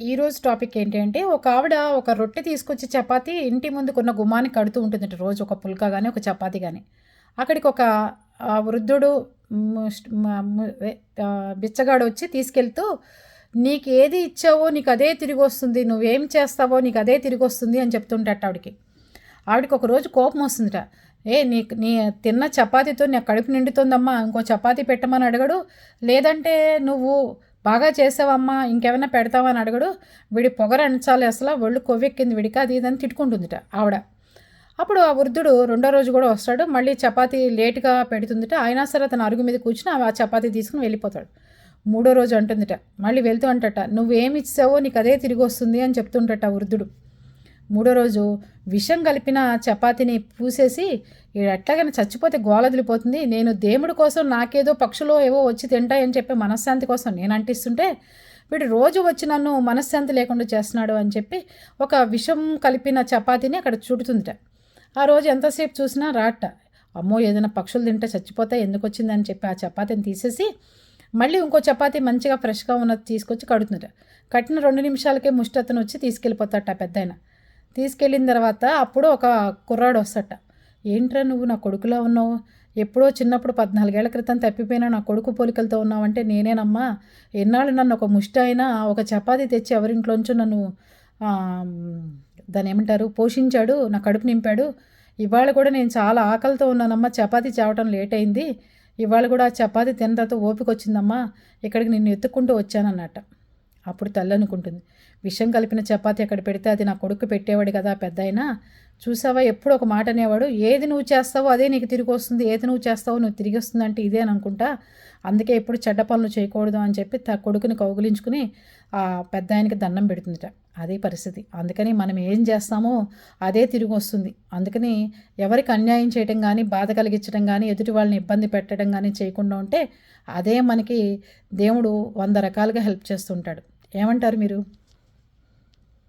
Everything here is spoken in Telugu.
ఈరోజు టాపిక్ ఏంటంటే ఒక ఆవిడ ఒక రొట్టె తీసుకొచ్చి చపాతి ఇంటి ముందుకున్న గుమ్మాన్ని కడుతూ ఉంటుందంట రోజు ఒక పుల్కా కానీ ఒక చపాతి కానీ అక్కడికి ఒక వృద్ధుడు బిచ్చగాడు వచ్చి తీసుకెళ్తూ నీకు ఏది ఇచ్చావో నీకు అదే తిరిగి వస్తుంది నువ్వేం చేస్తావో నీకు అదే తిరిగి వస్తుంది అని చెప్తుంటట ఆవిడకి. ఆవిడకి ఒక రోజు కోపం వస్తుందిట. ఏ నీ నీ తిన్న చపాతీతో నీ కడుపు నిండుతుందమ్మా ఇంకో చపాతీ పెట్టమని అడగడు. లేదంటే నువ్వు బాగా చేసావమ్మా ఇంకేమైనా పెడతావా అని అడగడు. వీడి పొగరంచాలి అసలు ఒళ్ళు కొవ్వెక్కింది వీడికి అది ఇదని తిట్టుకుంటుందిట ఆవిడ. అప్పుడు ఆ వృద్ధుడు రెండో రోజు కూడా వస్తాడు. మళ్ళీ చపాతీ లేటుగా పెడుతుందిట. అయినా సరే అతను అరుగు మీద కూర్చుని ఆ చపాతీ తీసుకుని వెళ్ళిపోతాడు. మూడో రోజు అంటుందిట. మళ్ళీ వెళ్తూ అంటట నువ్వేమి ఇచ్చావో నీకు అదే తిరిగి వస్తుంది అని చెప్తుంటట ఆ వృద్ధుడు. మూడో రోజు విషం కలిపిన చపాతీని పూసేసి ఎట్లాగైనా చచ్చిపోతే గోలదిలిపోతుంది నేను దేవుడి కోసం నాకేదో పక్షులో ఏవో వచ్చి తింటాయని చెప్పి మనశ్శాంతి కోసం నేను అంటిస్తుంటే వీడు రోజు వచ్చి నన్ను మనశ్శాంతి లేకుండా చేస్తున్నాడు అని చెప్పి ఒక విషం కలిపిన చపాతీని అక్కడ చుడుతుందిట. ఆ రోజు ఎంతసేపు చూసినా రాట అమ్మో ఏదైనా పక్షులు తింటే చచ్చిపోతే ఎందుకు వచ్చిందని చెప్పి ఆ చపాతీని తీసేసి మళ్ళీ ఇంకో చపాతీ మంచిగా ఫ్రెష్గా ఉన్నది తీసుకొచ్చి కడుతుందట. కట్టిన రెండు నిమిషాలకే ముష్టి అతను వచ్చి తీసుకెళ్ళిపోతాట ఆ పెద్ద తీసుకెళ్ళిన తర్వాత అప్పుడు ఒక కుర్రాడు వస్తట. ఏంట్రా నువ్వు? నా కొడుకులా ఉన్నావు? ఎప్పుడో చిన్నప్పుడు పద్నాలుగేళ్ళ క్రితం తప్పిపోయినా నా కొడుకు పోలికలతో ఉన్నావంటే నేనేనమ్మా. ఎన్నాళ్ళు నన్ను ఒక ముష్టి అయినా ఒక చపాతీ తెచ్చి ఎవరింట్లోంచో నన్ను దాని దాన్ని ఏమంటారు పోషించాడు నా కడుపు నింపాడు. ఇవాళ కూడా నేను చాలా ఆకలితో ఉన్నానమ్మా. చపాతీ చావటం లేట్ అయింది ఇవాళ కూడా ఆ చపాతీ తిన్న తర్వాత ఓపిక వచ్చిందమ్మా. ఇక్కడికి నిన్ను ఎత్తుక్కుంటూ వచ్చానన్నట్ట అప్పుడు తల్లి అనుకుంటుంది విషం కలిపిన చపాతి అక్కడ పెడితే అది నా కొడుకు పెట్టేవాడు కదా పెద్ద అయినా చూసావా ఎప్పుడు ఒక మాట అనేవాడు ఏది నువ్వు చేస్తావో అదే నీకు తిరిగి వస్తుంది ఏది నువ్వు చేస్తావో నువ్వు తిరిగి వస్తుంది అంటే ఇదే అని అనుకుంటా. అందుకే ఎప్పుడు చెడ్డ పనులు చేయకూడదు అని చెప్పి త కొడుకుని కౌగులించుకుని ఆ పెద్ద ఆయనకి దండం పెడుతుందిట. అదే పరిస్థితి. అందుకని మనం ఏం చేస్తామో అదే తిరిగి వస్తుంది. అందుకని ఎవరికి అన్యాయం చేయటం కానీ బాధ కలిగించడం కానీ ఎదుటి వాళ్ళని ఇబ్బంది పెట్టడం కానీ చేయకుండా ఉంటే అదే మనకి దేవుడు వంద రకాలుగా హెల్ప్ చేస్తుంటాడు ఏమంటారు మీరు?